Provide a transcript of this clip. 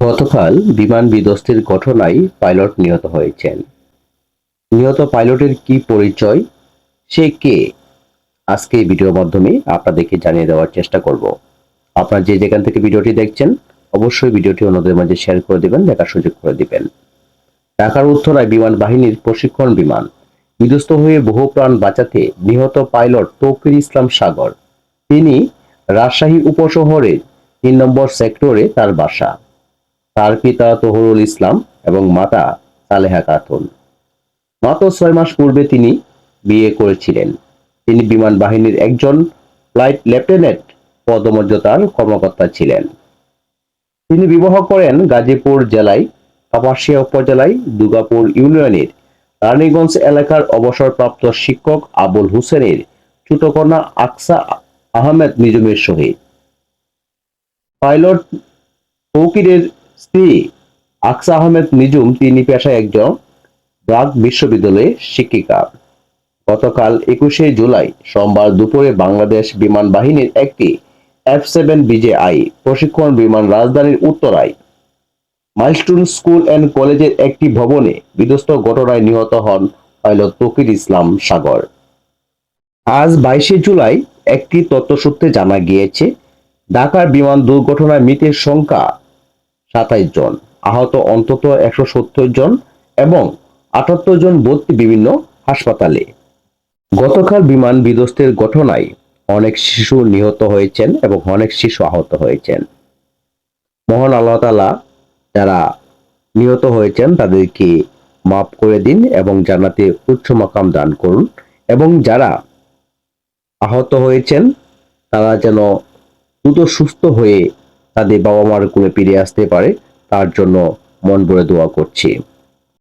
গতকাল বিমান বিধ্বস্তের ঘটনায় পাইলট নিহত হয়েছেন। নিহত পাইলটের কি পরিচয়? সে কে? আজকে এই ভিডিওর মাধ্যমে আপনাদেরকে জানিয়ে দেওয়ার চেষ্টা করব। আপনারা যে যেখান থেকে ভিডিওটি দেখছেন, অবশ্যই ভিডিওটি অন্যদের মাঝে শেয়ার করে দিবেন, দেখার সুযোগ করে দিবেন। ঢাকার উত্তরায় বিমান বাহিনীর প্রশিক্ষণ বিমান বিধ্বস্ত হয়ে বহু প্রাণ বাঁচাতে নিহত পাইলট তৌকির ইসলাম সাগর। তিনি রাজশাহী উপশহরের তিন নম্বর সেক্টরে তার বাসা। তার পিতা তহরুল ইসলাম এবং মাতা সালেহা খাতুন মাত্র ছয় মাস পূর্বে তিনি বিয়ে করেছিলেন। তিনি বিমান বাহিনীর একজন ফ্লাইট লেফটেন্যান্ট পদমর্যাদার কর্মকর্তা ছিলেন। তিনি বিবাহ করেন গাজীপুর জেলায়, কাপাসিয়া উপজেলায়, দুর্গাপুর ইউনিয়নের রানীগঞ্জ এলাকার অবসরপ্রাপ্ত শিক্ষক আবুল হোসেনের ছোটকন্যা আকসা আহমেদ নিজমের সহিত। পাইলট ফকিরের স্ত্রী আকসা আহমেদ নিজুম, তিনি পেশায় একজন ব্রাক বিশ্ববিদ্যালয়ের শিক্ষিকা। গতকাল একুশে জুলাই সোমবার দুপুরে বাংলাদেশ বিমান বাহিনীর একটি এফ সেভেন বিজেআই প্রশিক্ষণ বিমান রাজধানীর উত্তরায় মাইলস্টোন স্কুল অ্যান্ড কলেজের একটি ভবনে বিধ্বস্ত ঘটনায় নিহত হন পাইলট তকির ইসলাম সাগর। আজ বাইশে জুলাই একটি তথ্যসূত্রে জানা গিয়েছে, ঢাকার বিমান দুর্ঘটনায় মৃতের সংখ্যা সাতাইশ জন, আহত অন্তত একশো সত্তর জন এবং আটাত্তর জন ভর্তি বিভিন্ন হাসপাতালে। গতকাল বিমান বিধ্বস্তের ঘটনায় অনেক শিশু নিহত হয়েছেন এবং অনেক শিশু আহত হয়েছেন। মহান আল্লাহ তালা যারা নিহত হয়েছেন তাদেরকে মাফ করে দিন এবং জানাতে উচ্চ মাকাম দান করুন এবং যারা আহত হয়েছেন তারা যেন দ্রুত সুস্থ হয়ে তাদের বাবা মার কোলে ফিরে আসতে পারে তার জন্য মন ভরে দোয়া করছি।